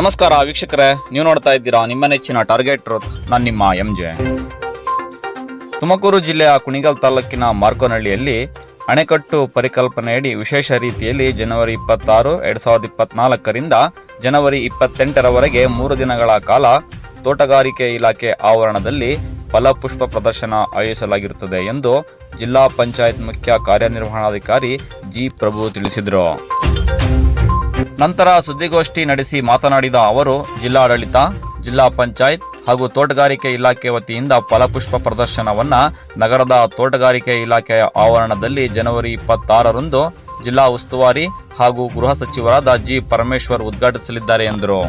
ನಮಸ್ಕಾರ ವೀಕ್ಷಕರೇ, ನೀವು ನೋಡ್ತಾ ಇದ್ದೀರಾ ನಿಮ್ಮ ನೆಚ್ಚಿನ ಟಾರ್ಗೆಟ್ ರೋತ್ ನಾನು ನಿಮ್ಮ ಎಂ ಜೆ ತುಮಕೂರು ಜಿಲ್ಲೆಯ ಕುಣಿಗಲ್ ತಾಲೂಕಿನ ಮಾರ್ಕೋನಹಳ್ಳಿಯಲ್ಲಿ ಅಣೆಕಟ್ಟು ಪರಿಕಲ್ಪನೆಯಡಿ ವಿಶೇಷ ರೀತಿಯಲ್ಲಿ ಜನವರಿ ಇಪ್ಪತ್ತಾರು, ಎರಡು ಸಾವಿರದ ಇಪ್ಪತ್ನಾಲ್ಕರಿಂದ ಜನವರಿ ಇಪ್ಪತ್ತೆಂಟರವರೆಗೆ ಮೂರು ದಿನಗಳ ಕಾಲ ತೋಟಗಾರಿಕೆ ಇಲಾಖೆ ಆವರಣದಲ್ಲಿ ಫಲಪುಷ್ಪ ಪ್ರದರ್ಶನ ಆಯೋಜಿಸಲಾಗಿರುತ್ತದೆ ಎಂದು ಜಿಲ್ಲಾ ಪಂಚಾಯತ್ ಮುಖ್ಯ ಕಾರ್ಯನಿರ್ವಹಣಾಧಿಕಾರಿ ಜಿ ಪ್ರಭು ತಿಳಿಸಿದರು. ನಂತರ ಸುದ್ದಿಗೋಷ್ಠಿ ನಡೆಸಿ ಮಾತನಾಡಿದ ಅವರು, ಜಿಲ್ಲಾಡಳಿತ, ಜಿಲ್ಲಾ ಪಂಚಾಯತ್ ಹಾಗೂ ತೋಟಗಾರಿಕೆ ಇಲಾಖೆ ವತಿಯಿಂದ ಫಲಪುಷ್ಪ ಪ್ರದರ್ಶನವನ್ನ ನಗರದ ತೋಟಗಾರಿಕೆ ಇಲಾಖೆಯ ಆವರಣದಲ್ಲಿ ಜನವರಿ ಇಪ್ಪತ್ತಾರರಂದು ಜಿಲ್ಲಾ ಉಸ್ತುವಾರಿ ಹಾಗೂ ಗೃಹ ಸಚಿವರಾದ ಜಿ ಪರಮೇಶ್ವರ್ ಉದ್ಘಾಟಿಸಲಿದ್ದಾರೆ ಎಂದರು.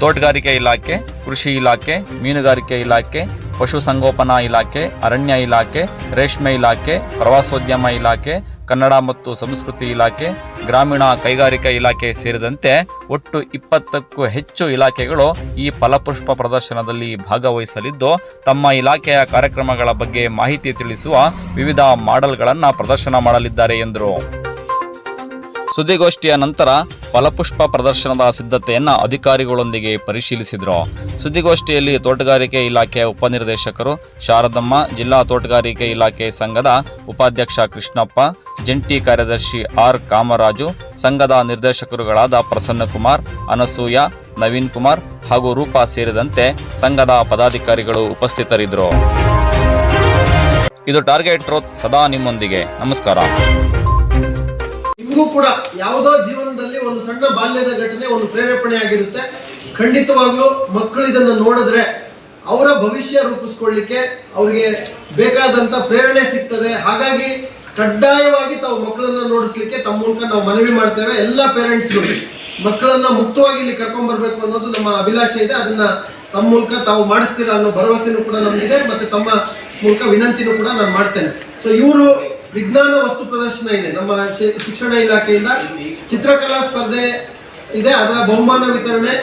ತೋಟಗಾರಿಕೆ ಇಲಾಖೆ, ಕೃಷಿ ಇಲಾಖೆ, ಮೀನುಗಾರಿಕೆ ಇಲಾಖೆ, ಪಶುಸಂಗೋಪನಾ ಇಲಾಖೆ, ಅರಣ್ಯ ಇಲಾಖೆ, ರೇಷ್ಮೆ ಇಲಾಖೆ, ಪ್ರವಾಸೋದ್ಯಮ ಇಲಾಖೆ ಕನ್ನಡ ಮತ್ತು ಸಂಸ್ಕೃತಿ ಇಲಾಖೆ, ಗ್ರಾಮೀಣ ಕೈಗಾರಿಕಾ ಇಲಾಖೆ ಸೇರಿದಂತೆ ಒಟ್ಟು ಇಪ್ಪತ್ತಕ್ಕೂ ಹೆಚ್ಚು ಇಲಾಖೆಗಳು ಈ ಫಲಪುಷ್ಪ ಪ್ರದರ್ಶನದಲ್ಲಿ ಭಾಗವಹಿಸಲಿದ್ದು, ತಮ್ಮ ಇಲಾಖೆಯ ಕಾರ್ಯಕ್ರಮಗಳ ಬಗ್ಗೆ ಮಾಹಿತಿ ತಿಳಿಸುವ ವಿವಿಧ ಮಾಡೆಲ್ಗಳನ್ನು ಪ್ರದರ್ಶನ ಮಾಡಲಿದ್ದಾರೆ ಎಂದರು. ಸುದ್ದಿಗೋಷ್ಠಿಯ ನಂತರ ಫಲಪುಷ್ಪ ಪ್ರದರ್ಶನದ ಸಿದ್ಧತೆಯನ್ನ ಅಧಿಕಾರಿಗಳೊಂದಿಗೆ ಪರಿಶೀಲಿಸಿದರು. ಸುದ್ದಿಗೋಷ್ಠಿಯಲ್ಲಿ ತೋಟಗಾರಿಕೆ ಇಲಾಖೆಯ ಉಪನಿರ್ದೇಶಕರು ಶಾರದಮ್ಮ, ಜಿಲ್ಲಾ ತೋಟಗಾರಿಕೆ ಇಲಾಖೆ ಸಂಘದ ಉಪಾಧ್ಯಕ್ಷ ಕೃಷ್ಣಪ್ಪ, ಜಂಟಿ ಕಾರ್ಯದರ್ಶಿ ಆರ್ ಕಾಮರಾಜು, ಸಂಘದ ನಿರ್ದೇಶಕರುಗಳಾದ ಪ್ರಸನ್ನಕುಮಾರ್ ಅನಸೂಯ, ನವೀನ್ ಕುಮಾರ್ ಹಾಗೂ ರೂಪಾ ಸೇರಿದಂತೆ ಸಂಘದ ಪದಾಧಿಕಾರಿಗಳು ಉಪಸ್ಥಿತರಿದ್ದರು. ಇದು ಟಾರ್ಗೆಟ್ ಸದಾ ನಿಮ್ಮೊಂದಿಗೆ. ನಮಸ್ಕಾರ. ಕೂಡ ಯಾವುದೋ ಜೀವನದಲ್ಲಿ ಒಂದು ಸಣ್ಣ ಬಾಲ್ಯದ ಘಟನೆ, ಒಂದು ಪ್ರೇರೇಪಣೆ ಆಗಿರುತ್ತೆ. ಖಂಡಿತವಾಗ್ಲೂ ಮಕ್ಕಳು ಇದನ್ನು ನೋಡಿದ್ರೆ ಅವರ ಭವಿಷ್ಯ ರೂಪಿಸ್ಕೊಳ್ಳಿಕ್ಕೆ ಅವರಿಗೆ ಬೇಕಾದಂತ ಪ್ರೇರಣೆ ಸಿಗ್ತದೆ. ಹಾಗಾಗಿ ಕಡ್ಡಾಯವಾಗಿ ತಾವು ಮಕ್ಕಳನ್ನ ನೋಡಿಸ್ಲಿಕ್ಕೆ ತಮ್ಮ ಮೂಲಕ ನಾವು ಮನವಿ ಮಾಡ್ತೇವೆ. ಎಲ್ಲ ಪೇರೆಂಟ್ಸ್ಗಳು ಮಕ್ಕಳನ್ನ ಮುಕ್ತವಾಗಿ ಇಲ್ಲಿ ಕರ್ಕೊಂಡ್ ಬರ್ಬೇಕು ಅನ್ನೋದು ನಮ್ಮ ಅಭಿಲಾಷೆ ಇದೆ. ಅದನ್ನ ತಮ್ಮ ಮೂಲಕ ತಾವು ಮಾಡಿಸ್ತೀರಾ ಅನ್ನೋ ಭರವಸೆನೂ ಕೂಡ ನಮಗಿದೆ. ಮತ್ತೆ ತಮ್ಮ ಮೂಲಕ ವಿನಂತಿನೂ ಕೂಡ ನಾನು ಮಾಡ್ತೇನೆ. ಸೊ ಇವರು ವಿಜ್ಞಾನ ವಸ್ತು ಪ್ರದರ್ಶನ ಇದೆ. ನಮ್ಮ ಶಿಕ್ಷಣ ಇಲಾಖೆಯಿಂದ ಚಿತ್ರಕಲಾ ಸ್ಪರ್ಧೆ ಇದೆ, ಅದರ ಬಹುಮಾನ ವಿತರಣೆ,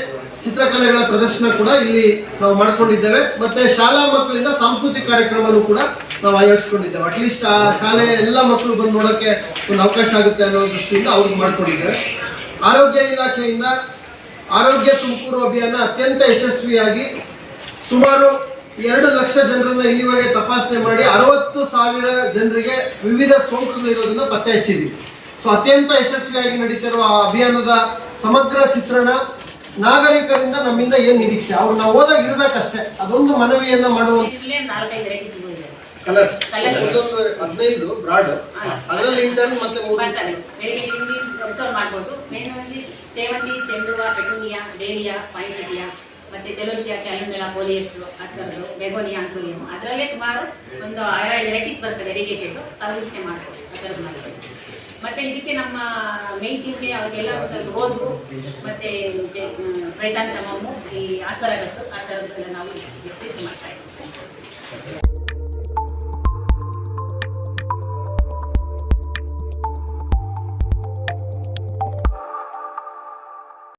ಚಿತ್ರಕಲೆಗಳ ಪ್ರದರ್ಶನ ಕೂಡ ಇಲ್ಲಿ ನಾವು ಮಾಡ್ಕೊಂಡಿದ್ದೇವೆ. ಮತ್ತೆ ಶಾಲಾ ಮಕ್ಕಳಿಂದ ಸಾಂಸ್ಕೃತಿಕ ಕಾರ್ಯಕ್ರಮನೂ ಕೂಡ ನಾವು ಆಯೋಜಿಸ್ಕೊಂಡಿದ್ದೇವೆ. ಅಟ್ಲೀಸ್ಟ್ ಆ ಶಾಲೆ ಎಲ್ಲ ಮಕ್ಕಳು ಬಂದು ನೋಡೋಕ್ಕೆ ಒಂದು ಅವಕಾಶ ಆಗುತ್ತೆ ಅನ್ನೋ ದೃಷ್ಟಿಯಿಂದ ಅವ್ರಿಗೆ ಮಾಡಿಕೊಂಡಿದ್ದೇವೆ ಆರೋಗ್ಯ ಇಲಾಖೆಯಿಂದ ಆರೋಗ್ಯ ತುಮಕೂರು ಅಭಿಯಾನ ಅತ್ಯಂತ ಯಶಸ್ವಿಯಾಗಿ ಸುಮಾರು ಎರಡು ಲಕ್ಷ ಜನರನ್ನು ಇಲ್ಲಿವರೆಗೆ ತಪಾಸಣೆ ಮಾಡಿ ಅರವತ್ತು ಸಾವಿರ ಜನರಿಗೆ ವಿವಿಧ ಸೋಂಕುಗಳು ಇರೋದನ್ನ ಪತ್ತೆ ಹಚ್ಚಿದ್ವಿ. ಸೊ ಅತ್ಯಂತ ಯಶಸ್ವಿಯಾಗಿ ನಡೀತಿರುವ ಆ ಅಭಿಯಾನದ ಸಮಗ್ರ ಚಿತ್ರಣ ನಾಗರಿಕರಿಂದ ನಮ್ಮಿಂದ ಏನ್ ನಿರೀಕ್ಷೆ? ಅವ್ರು ನಾವು ಓದಾಗ ಇರ್ಬೇಕಷ್ಟೇ. ಅದೊಂದು ಮನವಿಯನ್ನ ಮಾಡುವ ಕಲರ್ಸ್ ಹದಿನೈದು ಬ್ರಾಡ್ ಅದರಲ್ಲಿ ಇಂಟರ್ನ್ ಮತ್ತೆ ಮೂರು ಮಾಡ್ಬೋದು ಸೇವಂತಿ ಚೆಂಡುವ ಪೆಟೂನಿಯಾ ಡೇಲಿಯಾ ಪಾಯಿಂಟಿಯಾ ಮತ್ತೆ ಸೆಲೋಶಿಯಾ ಕ್ಯಾಲೆಂಡಳ ಪೋಲಿಯಸ್ ಆ ಥರದ್ದು ಬೆಗೋನಿಯಾ ಅಂಕುಲಿಯಂ ಅದರಲ್ಲೇ ಸುಮಾರು ಒಂದು ಎರಡು ವೆರೈಟೀಸ್ ಬರ್ತದೆ ರಿಗೇಟೆಡ್. ತಾವು ಯೋಚನೆ ಮಾಡ್ಬೋದು ಆ ಥರದ್ದು ಮಾಡ್ಬೋದು. ಮತ್ತೆ ಇದಕ್ಕೆ ನಮ್ಮ ಮೇನ್ ಅವರಿಗೆಲ್ಲ ಅವಾಗೆಲ್ಲ ರೋಸು, ಮತ್ತೆ ಕ್ರೈಸಾಂತಮಮ್ಮು ಈ ಆಸ್ಪರಾಗಸ್ ಆ ಥರದ್ದೆಲ್ಲ ನಾವು ಮಾಡ್ತಾ ಇದ್ದೀವಿ.